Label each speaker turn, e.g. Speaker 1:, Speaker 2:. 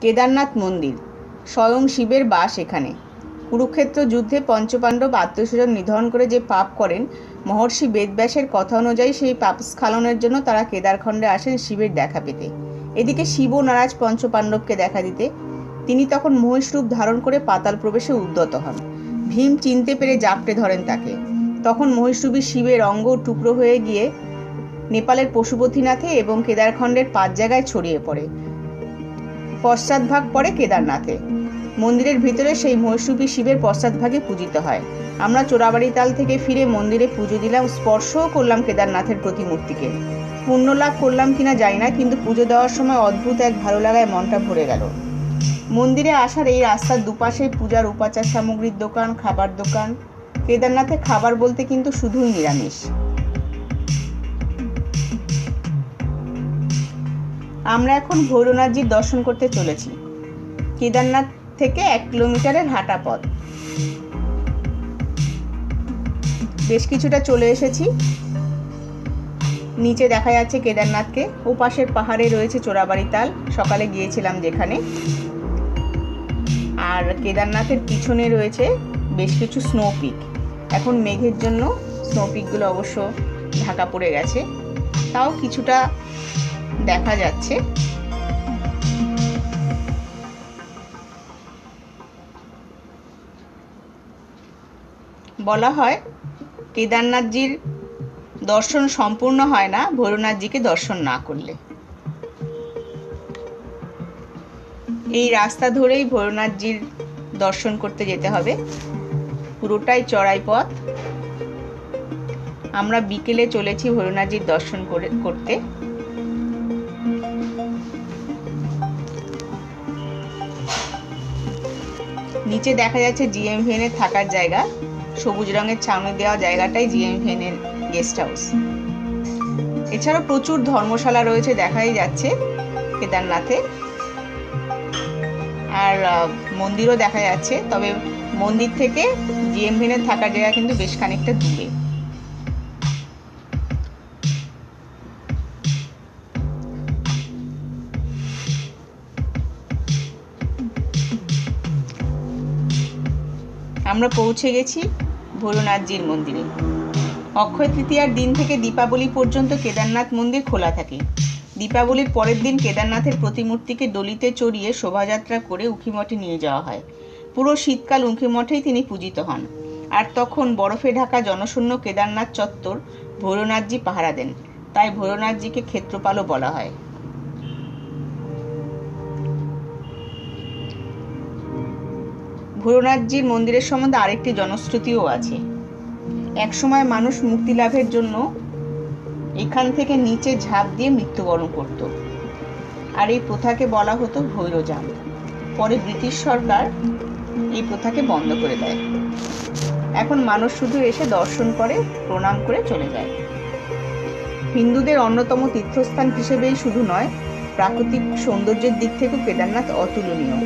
Speaker 1: কেদারনাথ মন্দির। স্বয়ং শিবের বাস এখানে। কুরুক্ষেত্র যুদ্ধে পঞ্চপাণ্ডব আত্মীয়স্বজন নিধন করে যে পাপ করেন, মহর্ষি বেদব্যাসের কথা অনুযায়ী সেই পাপ স্খলনের জন্য তারা কেদারখণ্ডে আসেন শিবের দেখা পেতে। এদিকে শিব নারাজ পঞ্চপাণ্ডবকে দেখা দিতে, তিনি তখন মহিষরূপ ধারণ করে পাতাল প্রবেশে উদ্যত হন। ভীম চিনতে পেরে জাপটে ধরেন তাকে। তখন মহিষরূপী শিবের অঙ্গ টুকরো হয়ে গিয়ে নেপালের পশুপতিনাথে এবং কেদারখণ্ডের পাঁচ জায়গায় ছড়িয়ে পড়ে। পশ্চাৎভাগ পড়ে কেদারনাথে। মন্দিরের ভিতরে সেই মহিষরূপী শিবের পশ্চাৎভাগে পূজিত হয়। আমরা চোরাবাড়ি তাল থেকে ফিরে মন্দিরে পুজো দিলাম, স্পর্শও করলাম কেদারনাথের প্রতিমূর্তিকে। পুণ্য লাভ করলাম কিনা জানি না, কিন্তু পুজো দেওয়ার সময় অদ্ভুত এক ভালো লাগায় মনটা ভরে গেল। মন্দিরে আসার এই রাস্তার দুপাশে পূজার উপাচার সামগ্রীর দোকান, খাবার দোকান। কেদারনাথে খাবার বলতে কিন্তু শুধুই নিরামিষ। আমরা এখন ভৈরনাথজির দর্শন করতে চলেছি। কেদারনাথ থেকে এক কিলোমিটারের হাঁটা পথ। বেশ কিছুটা চলে এসেছি। নিচে দেখা যাচ্ছে কেদারনাথকে। ওপাশের পাহাড়ে রয়েছে চোরাবাড়ি তাল। সকালে গিয়েছিলাম যেখানে। আর কেদারনাথের পিছনে রয়েছে বেশ কিছু স্নো পিক এখন মেঘের জন্য স্নো পিকগুলো অবশ্য ঢাকা পড়ে গেছে। তাও কিছুটা দেখা যাচ্ছে। বলা হয়, কেদারনাথজির দর্শন সম্পূর্ণ হয় না, ভৈরনাথজিকে দর্শন না করলে। এই রাস্তা ধরেই ভৈরনাথজির দর্শন করতে যেতে হবে। পুরোটাই চড়াই পথ। আমরা বিকেলে চলেছি ভৈরনাথজির দর্শন করে, করতে। নিচে দেখা যাচ্ছে জিএম ভেনের থাকার জায়গা। সবুজ রঙের ছাউনি দেওয়া জায়গাটাই জিএম ভেনের গেস্ট হাউস এছাড়াও প্রচুর ধর্মশালা রয়েছে, দেখাই যাচ্ছে কেদারনাথে। আর মন্দিরও দেখা যাচ্ছে, তবে মন্দির থেকে জিএম ভেনের থাকার জায়গা কিন্তু বেশ খানিকটা দূরে। আমরা পৌঁছে গেছি ভোরনাথজির মন্দিরে। অক্ষয় তৃতীয়ার দিন থেকে দীপাবলি পর্যন্ত কেদারনাথ মন্দির খোলা থাকে। দীপাবলির পরের দিন কেদারনাথের প্রতিমূর্তিকে দলিতে চড়িয়ে শোভাযাত্রা করে উখিমঠে নিয়ে যাওয়া হয়। পুরো শীতকাল উখিমঠেই তিনি পূজিত হন। আর তখন বরফে ঢাকা জনশূন্য কেদারনাথ চত্বর ভৈরনাথজি পাহারা দেন। তাই ভৈরনাথজিকে ক্ষেত্রপালও বলা হয়। ভৈরনাথজির মন্দিরের সম্বন্ধে আরেকটি জনশ্রুতিও আছে। একসময় মানুষ মুক্তি লাভের জন্য এখান থেকে নিচে ঝাঁপ দিয়ে মৃত্যুবরণ করত। আর এই প্রথাকে বলা হতো ভৈরজাম পরে ব্রিটিশ সরকার এই প্রথাকে বন্ধ করে দেয়। এখন মানুষ শুধু এসে দর্শন করে, প্রণাম করে চলে যায়। হিন্দুদের অন্যতম তীর্থস্থান হিসেবেই শুধু নয়, প্রাকৃতিক সৌন্দর্যের দিক থেকেও কেদারনাথ অতুলনীয়।